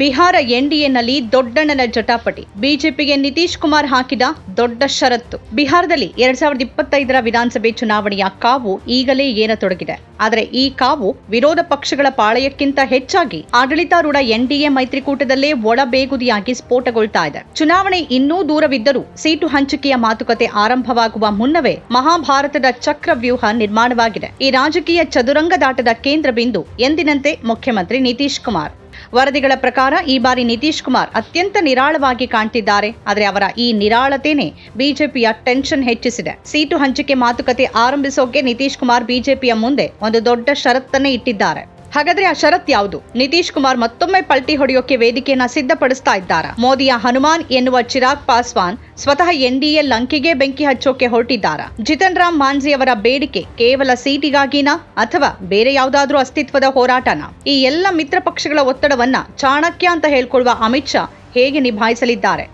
ಬಿಹಾರ ಎನ್ಡಿಎನಲ್ಲಿ ದೊಡ್ಡಣ್ಣನ ಜಟಾಪಟಿ. ಬಿಜೆಪಿಗೆ ನಿತೀಶ್ ಕುಮಾರ್ ಹಾಕಿದ ದೊಡ್ಡ ಷರತ್ತು. ಬಿಹಾರದಲ್ಲಿ ಎರಡ್ ಸಾವಿರದ ಇಪ್ಪತ್ತೈದರ ವಿಧಾನಸಭೆ ಚುನಾವಣೆಯ ಕಾವು ಈಗಲೇ ಏರತೊಡಗಿದೆ ಆದರೆ ಈ ಕಾವು ವಿರೋಧ ಪಕ್ಷಗಳ ಪಾಳಯಕ್ಕಿಂತ ಹೆಚ್ಚಾಗಿ ಆಡಳಿತಾರೂಢ ಎನ್ಡಿಎ ಮೈತ್ರಿಕೂಟದಲ್ಲೇ ಒಳಬೇಗುದಿಯಾಗಿ ಸ್ಫೋಟಗೊಳ್ತಾ ಇದೆ. ಚುನಾವಣೆ ಇನ್ನೂ ದೂರವಿದ್ದರೂ ಸೀಟು ಹಂಚಿಕೆಯ ಮಾತುಕತೆ ಆರಂಭವಾಗುವ ಮುನ್ನವೇ ಮಹಾಭಾರತದ ಚಕ್ರವ್ಯೂಹ ನಿರ್ಮಾಣವಾಗಿದೆ. ಈ ರಾಜಕೀಯ ಚದುರಂಗದಾಟದ ಕೇಂದ್ರ ಬಿಂದು ಎಂದಿನಂತೆ ಮುಖ್ಯಮಂತ್ರಿ ನಿತೀಶ್ ಕುಮಾರ್. ವರದಿಗಳ ಪ್ರಕಾರ ಈ ಬಾರಿ ನಿತೀಶ್ ಕುಮಾರ್ ಅತ್ಯಂತ ನಿರಾಳವಾಗಿ ಕಾಣ್ತಿದ್ದಾರೆ. ಆದರೆ ಅವರ ಈ ನಿರಾಳತೆನೇ ಬಿಜೆಪಿಯ ಟೆನ್ಷನ್ ಹೆಚ್ಚಿಸಿದೆ. ಸೀಟು ಹಂಚಿಕೆ ಮಾತುಕತೆ ಆರಂಭಿಸೋಕೆ ನಿತೀಶ್ ಕುಮಾರ್ ಬಿಜೆಪಿಯ ಮುಂದೆ ಒಂದು ದೊಡ್ಡ ಷರತ್ತನ್ನೇ ಇಟ್ಟಿದ್ದಾರೆ. ಹಾಗಾದ್ರೆ ಆ ಷರತ್ ಯಾವುದು? ನಿತೀಶ್ ಕುಮಾರ್ ಮತ್ತೊಮ್ಮೆ ಪಲ್ಟಿ ಹೊಡೆಯೋಕೆ ವೇದಿಕೆಯನ್ನ ಸಿದ್ಧಪಡಿಸ್ತಾ ಇದ್ದಾರ? ಮೋದಿಯ ಹನುಮಾನ್ ಎನ್ನುವ ಚಿರಾಗ್ ಪಾಸ್ವಾನ್ ಸ್ವತಃ ಎನ್ಡಿಎ ಲಂಕೆಗೆ ಬೆಂಕಿ ಹಚ್ಚೋಕೆ ಹೊರಟಿದ್ದಾರಾ? ಜಿತನ್ ರಾಮ್ ಮಾಂಜಿ ಅವರ ಬೇಡಿಕೆ ಕೇವಲ ಸೀಟಿಗಾಗಿನಾ ಅಥವಾ ಬೇರೆ ಯಾವುದಾದ್ರೂ ಅಸ್ತಿತ್ವದ ಹೋರಾಟನಾ? ಈ ಎಲ್ಲ ಮಿತ್ರ ಪಕ್ಷಗಳ ಒತ್ತಡವನ್ನ ಚಾಣಕ್ಯ ಅಂತ ಹೇಳ್ಕೊಳ್ಳುವ ಅಮಿತ್ ಶಾ ಹೇಗೆ ನಿಭಾಯಿಸಲಿದ್ದಾರೆ?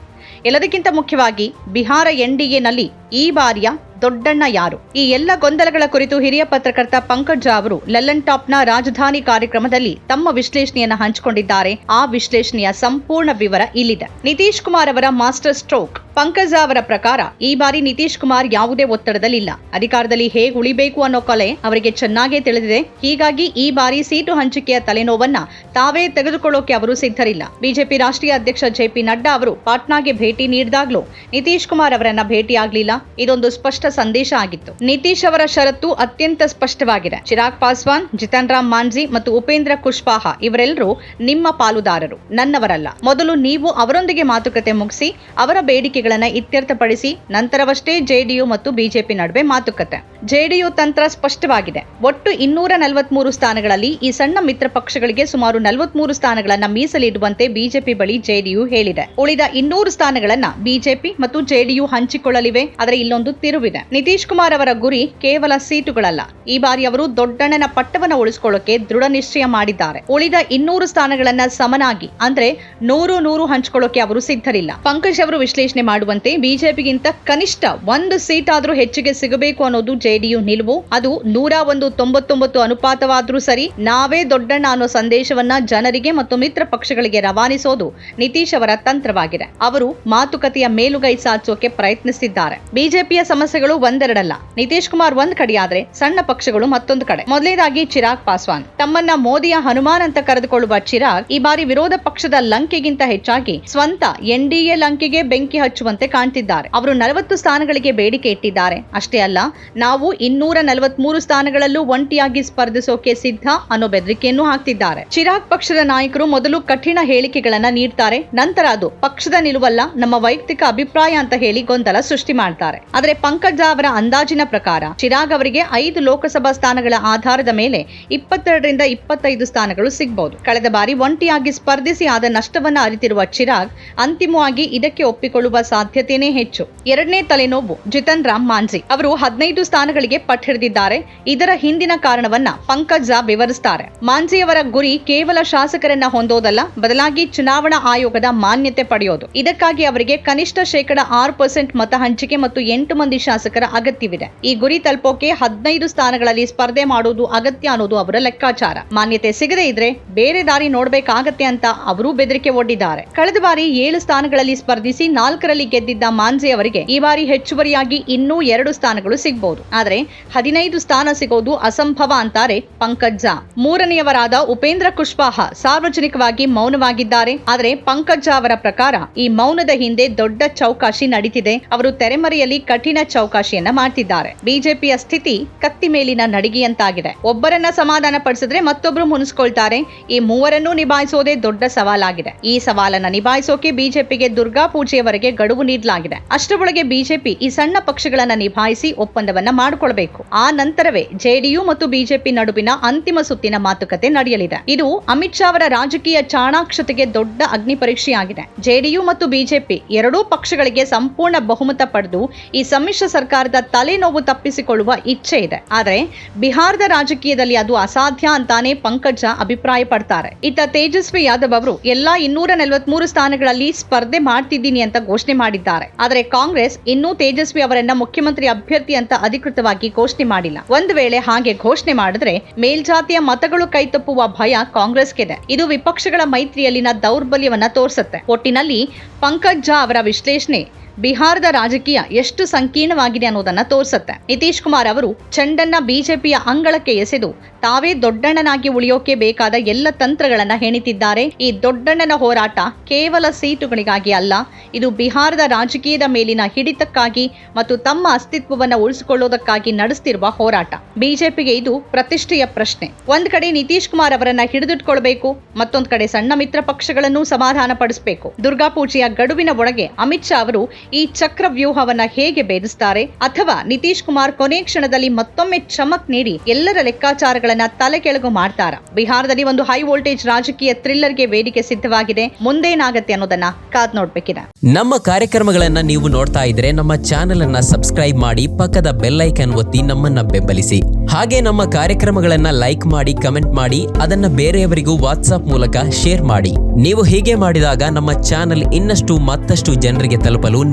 ಎಲ್ಲದಕ್ಕಿಂತ ಮುಖ್ಯವಾಗಿ ಬಿಹಾರ ಎನ್ಡಿಎನಲ್ಲಿ ಈ ಬಾರಿಯ ದೊಡ್ಡಣ್ಣ ಯಾರು? ಈ ಎಲ್ಲ ಗೊಂದಲಗಳ ಕುರಿತು ಹಿರಿಯ ಪತ್ರಕರ್ತ ಪಂಕಜ ಅವರು ಲಲ್ಲನ್ ಟಾಪ್ನ ರಾಜಧಾನಿ ಕಾರ್ಯಕ್ರಮದಲ್ಲಿ ತಮ್ಮ ವಿಶ್ಲೇಷಣೆಯನ್ನು ಹಂಚಿಕೊಂಡಿದ್ದಾರೆ. ಆ ವಿಶ್ಲೇಷಣೆಯ ಸಂಪೂರ್ಣ ವಿವರ ಇಲ್ಲಿದೆ. ನಿತೀಶ್ ಕುಮಾರ್ ಅವರ ಮಾಸ್ಟರ್ ಸ್ಟ್ರೋಕ್. ಪಂಕಜ್ ಜಾ ಅವರ ಪ್ರಕಾರ, ಈ ಬಾರಿ ನಿತೀಶ್ ಕುಮಾರ್ ಯಾವುದೇ ಒತ್ತಡದಲ್ಲಿಲ್ಲ. ಅಧಿಕಾರದಲ್ಲಿ ಹೇಗೆ ಉಳಿಬೇಕು ಅನ್ನೋ ಕಲೆ ಅವರಿಗೆ ಚೆನ್ನಾಗೇ ತಿಳಿದಿದೆ. ಹೀಗಾಗಿ ಈ ಬಾರಿ ಸೀಟು ಹಂಚಿಕೆಯ ತಲೆನೋವನ್ನ ತಾವೇ ತೆಗೆದುಕೊಳ್ಳೋಕೆ ಅವರು ಸಿದ್ಧರಿಲ್ಲ. ಬಿಜೆಪಿ ರಾಷ್ಟ್ರೀಯ ಅಧ್ಯಕ್ಷ ಜೆಪಿ ನಡ್ಡಾ ಅವರು ಪಾಟ್ನಾಗೆ ಭೇಟಿ ನೀಡಿದಾಗಲೂ ನಿತೀಶ್ ಕುಮಾರ್ ಅವರನ್ನ ಭೇಟಿಯಾಗಲಿಲ್ಲ. ಇದೊಂದು ಸ್ಪಷ್ಟ ಸಂದೇಶ ಆಗಿತ್ತು. ನಿತೀಶ್ ಅವರ ಷರತ್ತು ಅತ್ಯಂತ ಸ್ಪಷ್ಟವಾಗಿದೆ. ಚಿರಾಗ್ ಪಾಸ್ವಾನ್, ಜಿತನ್ ರಾಮ್ ಮಾಂಝಿ ಮತ್ತು ಉಪೇಂದ್ರ ಕುಶ್ವಾಹ ಇವರೆಲ್ಲರೂ ನಿಮ್ಮ ಪಾಲುದಾರರು, ನನ್ನವರಲ್ಲ. ಮೊದಲು ನೀವು ಅವರೊಂದಿಗೆ ಮಾತುಕತೆ ಮುಗಿಸಿ ಅವರ ಬೇಡಿಕೆಗಳನ್ನ ಇತ್ಯರ್ಥಪಡಿಸಿ ನಂತರವಷ್ಟೇ ಜೆಡಿಯು ಮತ್ತು ಬಿಜೆಪಿ ನಡುವೆ ಮಾತುಕತೆ. ಜೆಡಿಯು ತಂತ್ರ ಸ್ಪಷ್ಟವಾಗಿದೆ. ಒಟ್ಟು ಇನ್ನೂರ ನಲವತ್ಮೂರು ಸ್ಥಾನಗಳಲ್ಲಿ ಈ ಸಣ್ಣ ಮಿತ್ರ ಪಕ್ಷಗಳಿಗೆ ಸುಮಾರು ನಲವತ್ಮೂರು ಸ್ಥಾನಗಳನ್ನ ಮೀಸಲಿಡುವಂತೆ ಬಿಜೆಪಿ ಬಳಿ ಜೆಡಿಯು ಹೇಳಿದೆ. ಉಳಿದ ಇನ್ನೂರು ಸ್ಥಾನಗಳನ್ನ ಬಿಜೆಪಿ ಮತ್ತು ಜೆಡಿಯು ಹಂಚಿಕೊಳ್ಳಲಿವೆ, ಆದರೆ ಇಲ್ಲೊಂದು ತಿರುವಿದೆ. ನಿತೀಶ್ ಕುಮಾರ್ ಅವರ ಗುರಿ ಕೇವಲ ಸೀಟುಗಳಲ್ಲ. ಈ ಬಾರಿ ಅವರು ದೊಡ್ಡಣ್ಣನ ಪಟ್ಟವನ್ನ ಉಳಿಸಿಕೊಳ್ಳಕ್ಕೆ ದೃಢ ನಿಶ್ಚಯ ಮಾಡಿದ್ದಾರೆ. ಉಳಿದ ಇನ್ನೂರು ಸ್ಥಾನಗಳನ್ನ ಸಮನಾಗಿ, ಅಂದ್ರೆ ನೂರು ನೂರು ಹಂಚಿಕೊಳ್ಳೋಕೆ ಅವರು ಸಿದ್ಧರಿಲ್ಲ. ಪಂಕಜ್ ಅವರು ವಿಶ್ಲೇಷಣೆ ಮಾಡುವಂತೆ ಬಿಜೆಪಿಗಿಂತ ಕನಿಷ್ಠ ಒಂದು ಸೀಟ್ ಆದರೂ ಹೆಚ್ಚಿಗೆ ಸಿಗಬೇಕು ಅನ್ನೋದು ಜೆಡಿಯು ನಿಲುವು. ಅದು ನೂರ ಒಂದು ತೊಂಬತ್ತೊಂಬತ್ತು ಅನುಪಾತವಾದ್ರೂ ಸರಿ, ನಾವೇ ದೊಡ್ಡಣ್ಣ ಅನ್ನೋ ಸಂದೇಶವನ್ನ ಜನರಿಗೆ ಮತ್ತು ಮಿತ್ರ ಪಕ್ಷಗಳಿಗೆ ರವಾನಿಸೋದು ನಿತೀಶ್ ಅವರ ತಂತ್ರವಾಗಿದೆ. ಅವರು ಮಾತುಕತೆಯ ಮೇಲುಗೈ ಸಾಧಿಸೋಕೆ ಪ್ರಯತ್ನಿಸಿದ್ದಾರೆ ಬಿಜೆಪಿಯ ಸಮಸ್ಯೆಗಳು ಒಂದೆರಡಲ್ಲ. ನಿತೀಶ್ ಕುಮಾರ್ ಒಂದ್ ಕಡೆಯಾದ್ರೆ ಸಣ್ಣ ಪಕ್ಷಗಳು ಮತ್ತೊಂದು ಕಡೆ. ಮೊದಲೇದಾಗಿ ಚಿರಾಗ್ ಪಾಸ್ವಾನ್. ತಮ್ಮನ್ನ ಮೋದಿಯ ಹನುಮಾನ್ ಅಂತ ಕರೆದುಕೊಳ್ಳುವ ಚಿರಾಗ್ ಈ ಬಾರಿ ವಿರೋಧ ಪಕ್ಷದ ಲಂಕೆಗಿಂತ ಹೆಚ್ಚಾಗಿ ಸ್ವಂತ ಎನ್ಡಿಎ ಲಂಕೆಗೆ ಬೆಂಕಿ ಹಚ್ಚುವಂತೆ ಕಾಣ್ತಿದ್ದಾರೆ. ಅವರು ನಲವತ್ತು ಸ್ಥಾನಗಳಿಗೆ ಬೇಡಿಕೆ ಇಟ್ಟಿದ್ದಾರೆ. ಅಷ್ಟೇ ಅಲ್ಲ, ನಾವು ಇನ್ನೂರ ನಲವತ್ಮೂರು ಸ್ಥಾನಗಳಲ್ಲೂ ಒಂಟಿಯಾಗಿ ಸ್ಪರ್ಧಿಸೋಕೆ ಸಿದ್ಧ ಅನ್ನೋ ಬೆದರಿಕೆಯನ್ನು ಹಾಕ್ತಿದ್ದಾರೆ. ಚಿರಾಗ್ ಪಕ್ಷದ ನಾಯಕರು ಮೊದಲು ಕಠಿಣ ಹೇಳಿಕೆಗಳನ್ನ ನೀಡ್ತಾರೆ, ನಂತರ ಅದು ಪಕ್ಷದ ನಿಲುವಲ್ಲ, ನಮ್ಮ ವೈಯಕ್ತಿಕ ಅಭಿಪ್ರಾಯ ಅಂತ ಹೇಳಿ ಗೊಂದಲ ಸೃಷ್ಟಿ ಮಾಡ್ತಾರೆ. ಆದರೆ ಪಂಕಜ ಅವರ ಅಂದಾಜಿನ ಪ್ರಕಾರ ಚಿರಾಗ್ ಅವರಿಗೆ ಐದು ಲೋಕಸಭಾ ಸ್ಥಾನಗಳ ಆಧಾರದ ಮೇಲೆ ಇಪ್ಪತ್ತೆರಡರಿಂದ ಇಪ್ಪತ್ತೈದು ಸ್ಥಾನಗಳು ಸಿಗಬಹುದು ಕಳೆದ ಬಾರಿ ಒಂಟಿಯಾಗಿ ಸ್ಪರ್ಧಿಸಿ ಆದ ನಷ್ಟವನ್ನ ಅರಿತಿರುವ ಚಿರಾಗ್ ಅಂತಿಮವಾಗಿ ಇದಕ್ಕೆ ಒಪ್ಪಿಕೊಳ್ಳುವ ಸಾಧ್ಯತೆಯೇ ಹೆಚ್ಚು. ಎರಡನೇ ತಲೆನೋವು ಜಿತನ್ ರಾಮ್ ಮಾಂಜಿ. ಅವರು ಹದಿನೈದು ಸ್ಥಾನಗಳಿಗೆ ಪಟ್ಟಿಡಿದ್ದಾರೆ ಇದರ ಹಿಂದಿನ ಕಾರಣವನ್ನ ಪಂಕಜ್ ಝಾ ಮಾಂಜಿ ಅವರ ಗುರಿ ಕೇವಲ ಶಾಸಕರನ್ನ ಹೊಂದೋದಲ್ಲ, ಬದಲಾಗಿ ಚುನಾವಣಾ ಆಯೋಗದ ಮಾನ್ಯತೆ ಪಡೆಯೋದು. ಇದಕ್ಕಾಗಿ ಅವರಿಗೆ ಕನಿಷ್ಠ ಶೇಕಡ ಆರು ಪರ್ಸೆಂಟ್ ಮತ ಹಂಚಿಕೆ ಮತ್ತು ಎಂಟು ಮಂದಿ ಶಾಸಕರ ಅಗತ್ಯವಿದೆ. ಈ ಗುರಿ ತಲುಪೋಕೆ ಹದಿನೈದು ಸ್ಥಾನಗಳಲ್ಲಿ ಸ್ಪರ್ಧೆ ಮಾಡುವುದು ಅಗತ್ಯ ಅನ್ನೋದು ಅವರ ಲೆಕ್ಕಾಚಾರ. ಮಾನ್ಯತೆ ಸಿಗದೇ ಇದ್ರೆ ಬೇರೆ ದಾರಿ ನೋಡ್ಬೇಕಾಗತ್ತೆ ಅಂತ ಅವರು ಬೆದರಿಕೆ ಒಡ್ಡಿದ್ದಾರೆ. ಕಳೆದ ಬಾರಿ ಏಳು ಸ್ಥಾನಗಳಲ್ಲಿ ಸ್ಪರ್ಧಿಸಿ ನಾಲ್ಕರಲ್ಲಿ ಗೆದ್ದಿದ್ದ ಮಾನ್ಜೆ ಅವರಿಗೆ ಈ ಬಾರಿ ಹೆಚ್ಚುವರಿಯಾಗಿ ಇನ್ನೂ ಎರಡು ಸ್ಥಾನಗಳು ಸಿಗಬಹುದು ಆದರೆ ಹದಿನೈದು ಸ್ಥಾನ ಸಿಗೋದು ಅಸಂಭವ ಅಂತಾರೆ ಪಂಕಜ್ ಝಾ ಮೂರನೆಯವರಾದ ಉಪೇಂದ್ರ ಕುಶ್ವಾಹ ಸಾರ್ವಜನಿಕವಾಗಿ ಮೌನವಾಗಿದ್ದಾರೆ. ಆದರೆ ಪಂಕಜ್ ಝಾ ಅವರ ಪ್ರಕಾರ ಈ ಮೌನದ ಹಿಂದೆ ದೊಡ್ಡ ಚೌಕಾಶಿ ನಡೀತಿದೆ. ಅವರು ತೆರೆಮರೆಯಲ್ಲಿ ಕಠಿಣ ಚೌಕಾಶಿಯನ್ನ ಮಾಡ್ತಿದ್ದಾರೆ. ಬಿಜೆಪಿಯ ಸ್ಥಿತಿ ಕತ್ತಿ ಮೇಲಿನ ನಡಿಗೆಯಂತಾಗಿದೆ. ಒಬ್ಬರನ್ನ ಸಮಾಧಾನ ಪಡಿಸಿದ್ರೆ ಮತ್ತೊಬ್ರು ಮುನಿಸ್ಕೊಳ್ತಾರೆ. ಈ ಮೂವರನ್ನೂ ನಿಭಾಯಿಸೋದೇ ದೊಡ್ಡ ಸವಾಲಾಗಿದೆ. ಈ ಸವಾಲನ್ನ ನಿಭಾಯಿಸೋಕೆ ಬಿಜೆಪಿಗೆ ದುರ್ಗಾ ಪೂಜೆಯವರೆಗೆ ಗಡುವು ನೀಡಲಾಗಿದೆ. ಅಷ್ಟರೊಳಗೆ ಬಿಜೆಪಿ ಈ ಸಣ್ಣ ಪಕ್ಷಗಳನ್ನು ನಿಭಾಯಿಸಿ ಒಪ್ಪಂದವನ್ನ ಮಾಡಿಕೊಳ್ಳಬೇಕು ಆ ನಂತರವೇ ಜೆಡಿಯು ಮತ್ತು ಬಿಜೆಪಿ ನಡುವಿನ ಅಂತಿಮ ಸುತ್ತಿನ ಮಾತುಕತೆ ನಡೆಯಲಿದೆ. ಇದು ಅಮಿತ್ ಶಾ ಅವರ ರಾಜಕೀಯ ಚಾಣಾಕ್ಷತೆಗೆ ದೊಡ್ಡ ಅಗ್ನಿ ಪರೀಕ್ಷೆಯಾಗಿದೆ. ಜೆಡಿಯು ಮತ್ತು ಬಿಜೆಪಿ ಎರಡೂ ಪಕ್ಷಗಳಿಗೆ ಸಂಪೂರ್ಣ ಬಹುಮತ ಪಡೆದು ಈ ಸಮ್ಮಿಶ್ರ ಸರ್ಕಾರದ ತಲೆನೋವು ತಪ್ಪಿಸಿಕೊಳ್ಳುವ ಇಚ್ಛೆ ಇದೆ. ಆದರೆ ಬಿಹಾರದ ರಾಜಕೀಯದಲ್ಲಿ ಅದು ಅಸಾಧ್ಯ ಅಂತಾನೆ ಪಂಕಜ ಅಭಿಪ್ರಾಯ ಪಡ್ತಾರೆ ಇತ್ತ ತೇಜಸ್ವಿ ಯಾದವ್ ಅವರು, ಎಲ್ಲಾ ಇನ್ನೂರ ನಲವತ್ಮೂರು ಸ್ಥಾನಗಳಲ್ಲಿ ಸ್ಪರ್ಧೆ ಮಾಡ್ತಿದ್ದೀನಿ ಅಂತ ಘೋಷಣೆ ಘೋಷಣೆ ಮಾಡಿದ್ದಾರೆ. ಆದರೆ ಕಾಂಗ್ರೆಸ್ ಇನ್ನೂ ತೇಜಸ್ವಿ ಅವರನ್ನ ಮುಖ್ಯಮಂತ್ರಿ ಅಭ್ಯರ್ಥಿ ಅಂತ ಅಧಿಕೃತವಾಗಿ ಘೋಷಣೆ ಮಾಡಿಲ್ಲ. ಒಂದು ವೇಳೆ ಹಾಗೆ ಘೋಷಣೆ ಮಾಡಿದ್ರೆ ಮೇಲ್ಜಾತಿಯ ಮತಗಳು ಕೈತಪ್ಪುವ ಭಯ ಕಾಂಗ್ರೆಸ್ಗಿದೆ. ಇದು ವಿಪಕ್ಷಗಳ ಮೈತ್ರಿಯಲ್ಲಿನ ದೌರ್ಬಲ್ಯವನ್ನ ತೋರಿಸುತ್ತೆ. ಒಟ್ಟಿನಲ್ಲಿ ಪಂಕಜ್ ಝಾ ಅವರ ವಿಶ್ಲೇಷಣೆ ಬಿಹಾರದ ರಾಜಕೀಯ ಎಷ್ಟು ಸಂಕೀರ್ಣವಾಗಿದೆ ಅನ್ನೋದನ್ನ ತೋರಿಸುತ್ತೆ. ನಿತೀಶ್ ಕುಮಾರ್ ಅವರು ಚೆಂಡನ್ನ ಬಿಜೆಪಿಯ ಅಂಗಳಕ್ಕೆ ಎಸೆದು ತಾವೇ ದೊಡ್ಡಣ್ಣನಾಗಿ ಉಳಿಯೋಕೆ ಬೇಕಾದ ಎಲ್ಲ ತಂತ್ರಗಳನ್ನ ಹೆಣಿತಿದ್ದಾರೆ. ಈ ದೊಡ್ಡಣ್ಣನ ಹೋರಾಟ ಕೇವಲ ಸೀಟುಗಳಿಗಾಗಿ ಅಲ್ಲ, ಇದು ಬಿಹಾರದ ರಾಜಕೀಯದ ಮೇಲಿನ ಹಿಡಿತಕ್ಕಾಗಿ ಮತ್ತು ತಮ್ಮ ಅಸ್ತಿತ್ವವನ್ನು ಉಳಿಸಿಕೊಳ್ಳೋದಕ್ಕಾಗಿ ನಡೆಸ್ತಿರುವ ಹೋರಾಟ. ಬಿಜೆಪಿಗೆ ಇದು ಪ್ರತಿಷ್ಠೆಯ ಪ್ರಶ್ನೆ. ಒಂದ್ ಕಡೆ ನಿತೀಶ್ ಕುಮಾರ್ ಅವರನ್ನ ಹಿಡಿದಿಟ್ಕೊಳ್ಬೇಕು, ಮತ್ತೊಂದ್ ಕಡೆ ಸಣ್ಣ ಮಿತ್ರ ಪಕ್ಷಗಳನ್ನು ಸಮಾಧಾನ ಪಡಿಸಬೇಕು ದುರ್ಗಾ ಪೂಜೆಯ ಗಡುವಿನ ಒಳಗೆ ಅಮಿತ್ ಶಾ ಅವರು ಈ ಚಕ್ರ ವ್ಯೂಹವನ್ನ ಹೇಗೆ ಭೇದಿಸ್ತಾರೆ ಅಥವಾ ನಿತೀಶ್ ಕುಮಾರ್ ಕೊನೆ ಕ್ಷಣದಲ್ಲಿ ಮತ್ತೊಮ್ಮೆ ಚಮಕ್ ನೀಡಿ ಎಲ್ಲರ ಲೆಕ್ಕಾಚಾರಗಳನ್ನ ತಲೆ ಕೆಳಗು ಮಾಡ್ತಾರ? ಬಿಹಾರದಲ್ಲಿ ಒಂದು ಹೈ ವೋಲ್ಟೇಜ್ ರಾಜಕೀಯ ಥ್ರಿಲ್ಲರ್ಗೆ ವೇದಿಕೆ ಸಿದ್ಧವಾಗಿದೆ. ಮುಂದೇನಾಗತ್ತೆ ಅನ್ನೋದನ್ನ ಕಾದ್ ನೋಡ್ಬೇಕಿದೆ. ನಮ್ಮ ಕಾರ್ಯಕ್ರಮಗಳನ್ನ ನೀವು ನೋಡ್ತಾ ಇದ್ರೆ ನಮ್ಮ ಚಾನೆಲ್ ಅನ್ನ ಸಬ್ಸ್ಕ್ರೈಬ್ ಮಾಡಿ ಪಕ್ಕದ ಬೆಲ್ ಐಕನ್ ಒತ್ತಿ ನಮ್ಮನ್ನ ಬೆಂಬಲಿಸಿ. ಹಾಗೆ ನಮ್ಮ ಕಾರ್ಯಕ್ರಮಗಳನ್ನ ಲೈಕ್ ಮಾಡಿ, ಕಮೆಂಟ್ ಮಾಡಿ, ಅದನ್ನ ಬೇರೆಯವರಿಗೂ ವಾಟ್ಸ್ಆಪ್ ಮೂಲಕ ಶೇರ್ ಮಾಡಿ. ನೀವು ಹೀಗೆ ಮಾಡಿದಾಗ ನಮ್ಮ ಚಾನೆಲ್ ಇನ್ನಷ್ಟು ಮತ್ತಷ್ಟು ಜನರಿಗೆ ತಲುಪಲು